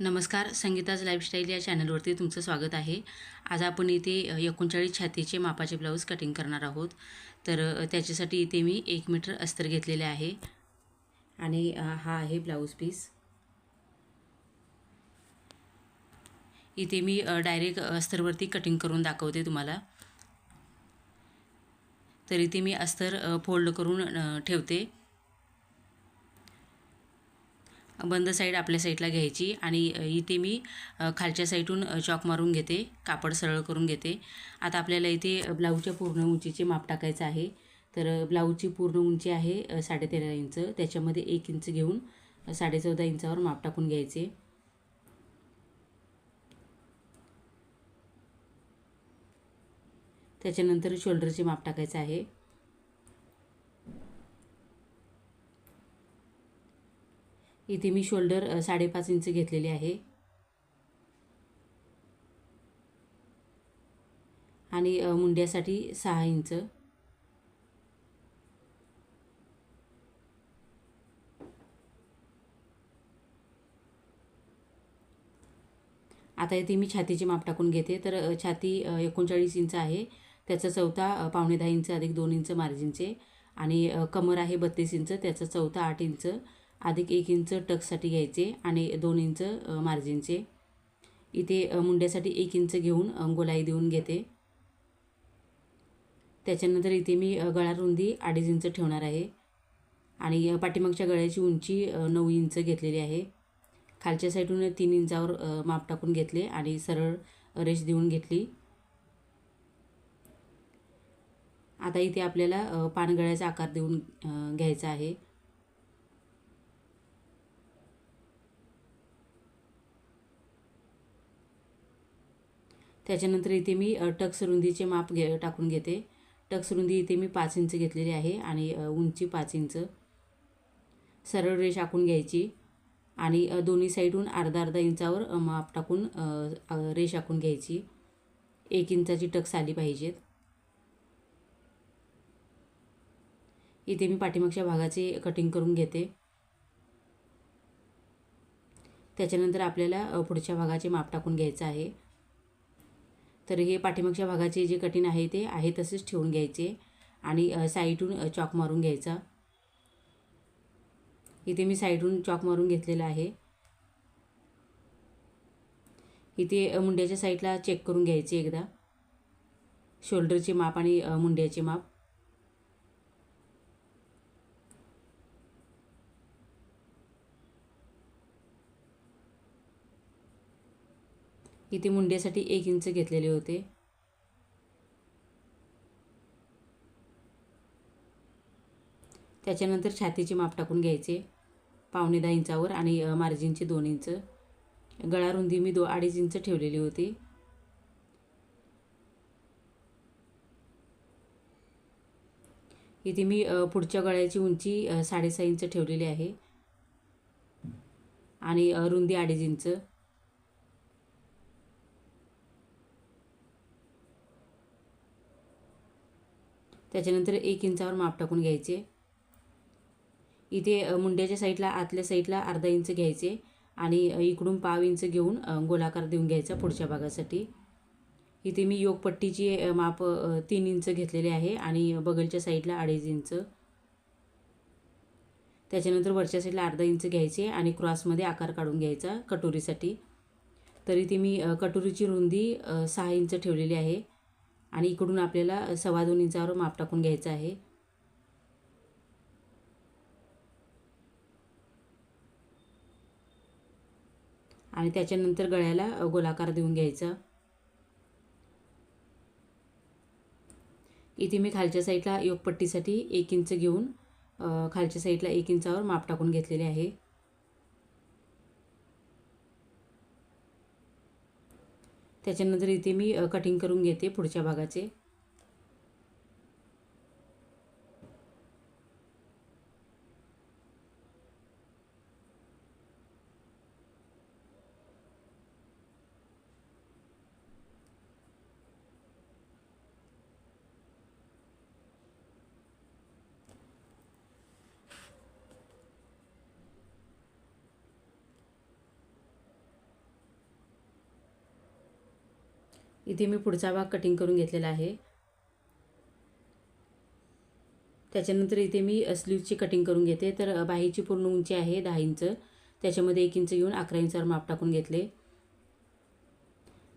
नमस्कार संगीताज लाईफस्टाईल या चॅनलवरती तुमचं स्वागत आहे. आज आपण इथे एकोणचाळीस छातीचे मापाचे ब्लाऊज कटिंग करणार आहोत. तर त्याच्यासाठी इथे मी एक मीटर अस्तर घेतलेले आहे. आणि हा आहे ब्लाऊज पीस. इथे मी डायरेक्ट अस्तरवरती कटिंग करून दाखवते तुम्हाला. तर इथे मी अस्तर फोल्ड करून ठेवते. बंद साईड आपल्या साईडला घ्यायची आणि इथे मी खालच्या साईडून चॉक मारून घेते कापड सरळ करून घेते. आता आपल्याला इथे ब्लाऊजच्या पूर्ण उंचीचे माप टाकायचं आहे. तर ब्लाऊजची पूर्ण उंची आहे साडेतेरा इंच. त्याच्यामध्ये एक इंच घेऊन साडेचौदा इंचावर माप टाकून घ्यायचे. त्याच्यानंतर शोल्डरचे माप टाकायचं आहे. इथे मी शोल्डर साडेपाच इंच घेतलेले आहे. आणि मुंड्यासाठी सहा इंच. आता इथे मी छातीचे माप टाकून घेते. तर छाती एकोणचाळीस इंच आहे. त्याचा चौथा पावणे दहा इंच अधिक दोन इंच मार्जिनचे आणि कमर आहे बत्तीस इंच. त्याचा चौथा आठ इंच. अधिक एक इंच टक्ससाठी घ्यायचे आणि दोन इंच मार्जिनचे. इथे मुंड्यासाठी एक इंच घेऊन गोलाई देऊन घेते. त्याच्यानंतर इथे मी गळा रुंदी अडीच इंच ठेवणार आहे. आणि पाठीमागच्या गळ्याची उंची नऊ इंच घेतलेली आहे. खालच्या साईडून तीन इंचावर माप टाकून घेतले आणि सरळ रेष देऊन घेतली. आता इथे आपल्याला पानगळ्याचा आकार देऊन घ्यायचा आहे. त्याच्यानंतर इथे मी टक्स रुंदीचे माप घे टाकून घेते. टक्स रुंदी इथे मी पाच इंच घेतलेली आहे आणि उंची पाच इंच. सरळ रेष आखून घ्यायची आणि दोन्ही साईडहून अर्धा अर्धा इंचावर माप टाकून रेष आखून घ्यायची. एक इंचाची टक्स आली पाहिजेत इथे मी पाठीमागच्या भागाचे कटिंग करून घेते. त्याच्यानंतर आपल्याला पुढच्या भागाचे माप टाकून घ्यायचं आहे. तर हे पाठीमागच्या भागाचे जे कटिंग आहे ते आहे तसेच ठेवून घ्यायचे आणि साईडहून साईडून चॉक मारून घ्यायचा. इथे मी साईडून चॉक मारून घेतलेला आहे. इथे मुंड्याच्या साईडला चेक करून घ्यायचे एकदा. शोल्डरचे माप आणि मुंड्याचे माप. इथे मुंड्यासाठी एक इंच घेतलेले होते. त्याच्यानंतर छातीचे माप टाकून घ्यायचे. पावणे दहा इंचावर आणि मार्जिनचे दोन इंच. गळा रुंदी मी दो अडीच इंच ठेवलेली होती. इथे मी पुढच्या गळ्याची उंची साडेसहा इंच ठेवलेली आहे. आणि रुंदी अडीच इंच. त्याच्यानंतर एक इंचावर माप टाकून घ्यायचे. इथे मुंड्याच्या साईडला आतल्या साईडला अर्धा इंच घ्यायचे आणि इकडून पाव इंच घेऊन गोलाकार देऊन घ्यायचा पुढच्या भागासाठी. इथे मी योगपट्टीची माप तीन इंच घेतलेले आहे आणि बगलच्या साईडला अडीच इंच. त्याच्यानंतर वरच्या साईडला अर्धा इंच घ्यायचे आणि क्रॉसमध्ये आकार काढून घ्यायचा कटोरीसाठी. तर इथे मी कटोरीची रुंदी सहा इंच ठेवलेली आहे. आणि इकडून आपल्याला सव्वा दोन इंचावर माप टाकून घ्यायचं आहे. आणि त्याच्यानंतर गळ्याला गोलाकार देऊन घ्यायचा. इथे मी खालच्या साईडला योगपट्टीसाठी एक इंच घेऊन खालच्या साईडला एक इंचावर माप टाकून घेतलेले आहे. त्याच्यानंतर इथे मी कटिंग करून घेते पुढच्या भागाचे. इथे मी पुढचा भाग कटिंग करून घेतलेला आहे. त्याच्यानंतर इथे मी स्लीवची कटिंग करून घेते. तर बाहीची पूर्ण उंची आहे दहा इंच. त्याच्यामध्ये एक इंच घेऊन अकरा इंचावर माप टाकून घेतले.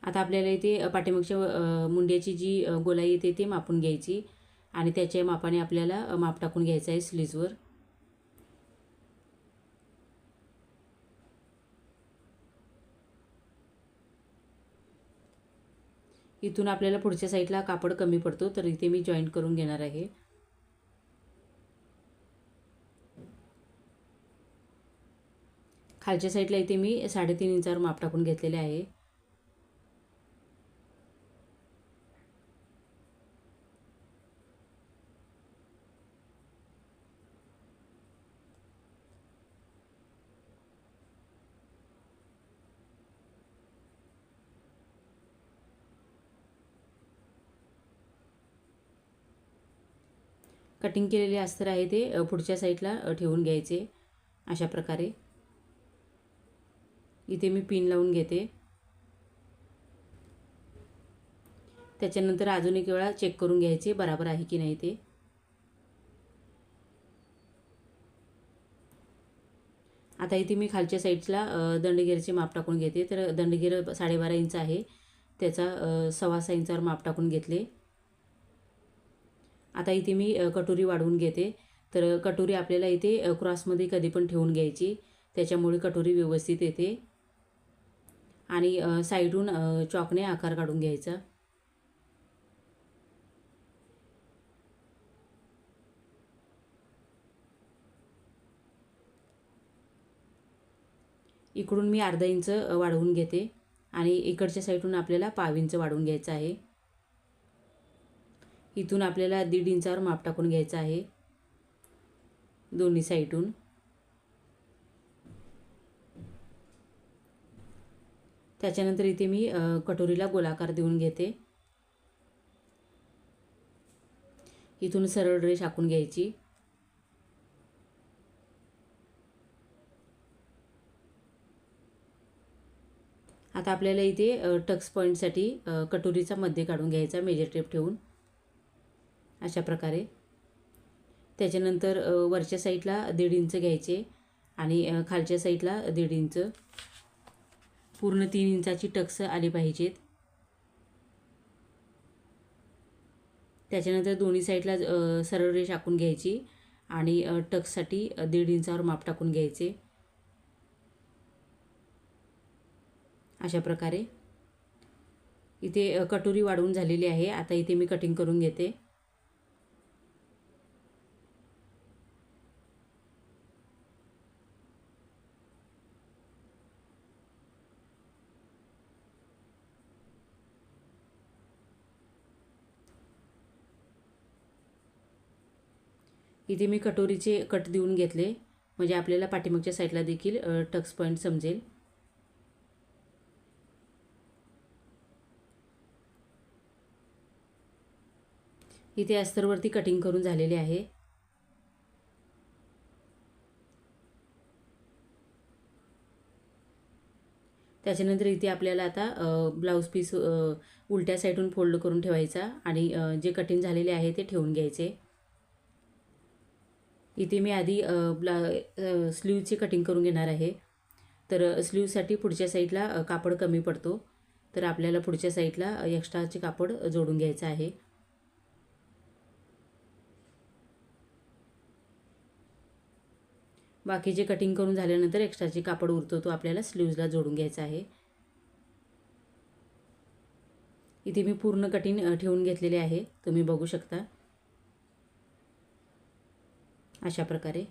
आता आपल्याला इथे पाठीमागच्या मुंड्याची जी गोलाई येते ती मापून घ्यायची. आणि त्याच्या मापाने आपल्याला माप टाकून घ्यायचं आहे स्लीजवर इथून आपल्याला पुढच्या साईडला कापड कमी पडतो तर इथे मी जॉईंट करून घेणार आहे. खालच्या साईडला इथे मी साडेतीन इंचावर माप टाकून घेतलेले आहे. कटिंग केलेले अस्तर आहे ते पुढच्या साईडला ठेवून घ्यायचे अशा प्रकारे. इथे मी पिन लावून घेते. त्याच्यानंतर अजून एक वेळा चेक करून घ्यायचे बराबर आहे की नाही ते. आता इथे मी खालच्या साईडला दंडगेरचे माप टाकून घेते. तर दंडगेर साडेबारा इंच आहे. त्याचा सव्वा सहा इंचावर माप टाकून घेतले. आता इथे मी कटोरी वाढवून घेते. तर कटोरी आपल्याला इथे क्रॉसमध्ये कधी पण ठेवून घ्यायची. त्याच्यामुळे कटोरी व्यवस्थित येते. आणि साईडून चॉकने आकार काढून घ्यायचा. इकडून मी अर्धा इंच वाढवून घेते. आणि इकडच्या साईडून आपल्याला पाव इंच वाढवून घ्यायचं आहे. इथून आपल्याला दीड इंचावर माप टाकून घ्यायचं आहे. दोन्ही साईडून त्याच्यानंतर इथे मी कटोरीला गोलाकार देऊन घेते. इथून सरळ रेष आखून घ्यायची. आता आपल्याला इथे टक्स पॉईंटसाठी कटोरीचा मध्ये काढून घ्यायचा मेजर टेप ठेवून. अशा प्रकारे. त्याच्यानंतर वरच्या साईडला दीड इंच घ्यायचे आणि खालच्या साईडला दीड इंच. पूर्ण तीन इंचाची टक्स आली पाहिजेत. त्याच्यानंतर दोन्ही साईडला सरळ रेष आखून घ्यायची आणि टक्ससाठी दीड इंचावर माप टाकून घ्यायचे. अशा प्रकारे. इथे कटोरी वाढवून झालेली आहे. आता इथे मी कटिंग करून घेते. इथे मी कटोरीचे कट देऊन घेतले. म्हणजे आपल्याला पाठीमागच्या साईडला देखील टक्स पॉईंट समजेल. इथे अस्तरवरती कटिंग करून झालेले आहे. त्याच्यानंतर इथे आपल्याला आता ब्लाऊज पीस उलट्या साईडून फोल्ड करून ठेवायचा आणि जे कटिंग झालेले आहे ते ठेवून घ्यायचे. इथे मी आधी ब्ला स्लीवची कटिंग करून घेणार आहे. तर स्लीवसाठी पुढच्या साईडला कापड कमी पडतो. तर आपल्याला पुढच्या साईडला एक्स्ट्राचे कापड जोडून घ्यायचं आहे. बाकीचे कटिंग करून झाल्यानंतर एक्स्ट्राचे कापड उरतो तो आपल्याला स्लीव्जला जोडून घ्यायचा आहे. इथे मी पूर्ण कटिंग ठेवून घेतलेले आहे. तुम्ही बघू शकता. अशा प्रकारे.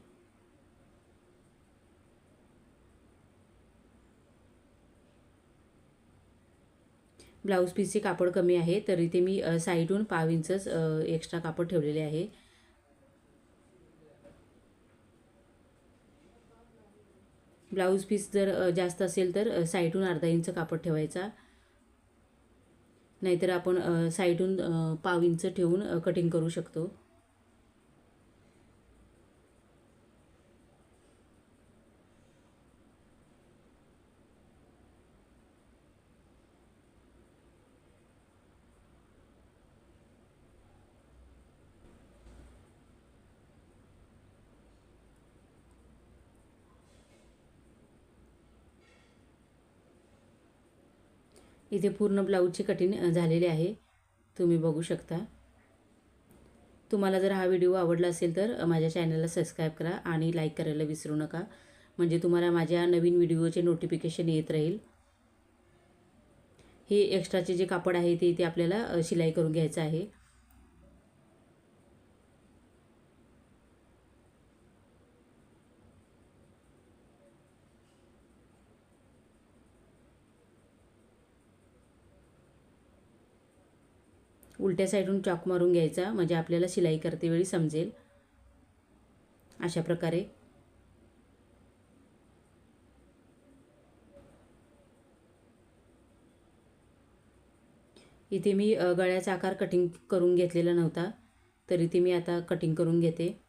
ब्लाऊज पीसचे कापड कमी आहे तर इथे मी साईडहून पाव इंचच एक्स्ट्रा कापड ठेवलेले आहे. ब्लाऊज पीस जर जास्त असेल तर साईडहून अर्धा इंच कापड ठेवायचा. नाहीतर आपण साईडहून पाव इंच ठेवून कटिंग करू शकतो. इथे पूर्ण ब्लाऊजची कटिंग झालेली आहे. तुम्ही बघू शकता. तुम्हाला जर हा व्हिडिओ आवडला असेल तर माझ्या चॅनलला सबस्क्राईब करा आणि लाईक करायला विसरू नका. म्हणजे तुम्हाला माझ्या नवीन व्हिडिओचे नोटिफिकेशन येत राहील. हे एक्स्ट्राचे जे कापड आहे ते इथे आपल्याला शिलाई करून घ्यायचं आहे. उलट्या साईडून चॉक मारून घ्यायचा. म्हणजे आपल्याला शिलाई करते वेळी समजेल. अशा प्रकारे. इथे मी गळ्याचा आकार कटिंग करून घेतलेला नव्हता. तर इथे मी आता कटिंग करून घेते.